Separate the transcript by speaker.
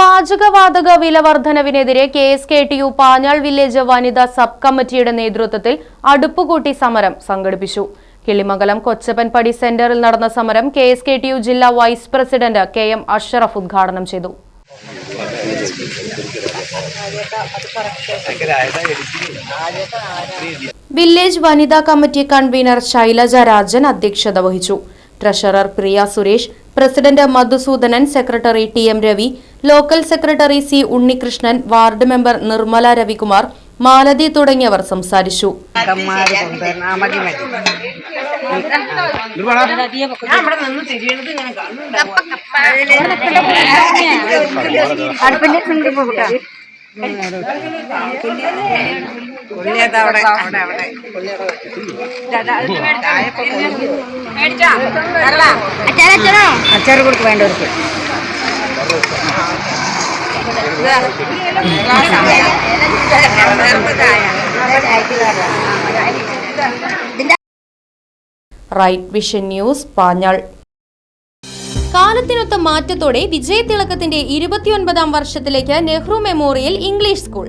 Speaker 1: പാചകവാതക വില വർധനവിനെതിരെ K S K T U Panjal village വനിതാ സബ് കമ്മിറ്റിയുടെ നേതൃത്വത്തിൽ അടുപ്പുകൂട്ടി സമരം സംഘടിപ്പിച്ചു. കിളിമംഗലം കൊച്ചപ്പൻപടി സെന്ററിൽ നടന്ന സമരം K S K T U ജില്ലാ vice president K M Ashraf ഉദ്ഘാടനം ചെയ്തു. വില്ലേജ് വനിതാ കമ്മിറ്റി കൺവീനർ ശൈലജ രാജൻ അധ്യക്ഷത വഹിച്ചു. Treasurer Priya Suresh president Madhusoodanan secretary T M Ravi local secretary C Unnikrishnan ward member Nirmala Ravikumar Malathi തുടങ്ങിയവർ സംസാരിച്ചു.
Speaker 2: അച്ചാറ് കൊടുക്ക് വേണ്ടവർക്ക്
Speaker 1: റൈറ്റ് വിഷൻ ന്യൂസ് പാഞ്ഞാൾ. കാലത്തിനൊത്ത മാറ്റത്തോടെ വിജയതിളക്കത്തിന്റെ ഇരുപത്തിയൊൻപതാം വർഷത്തിലേക്ക് നെഹ്റു മെമ്മോറിയൽ ഇംഗ്ലീഷ് സ്കൂൾ.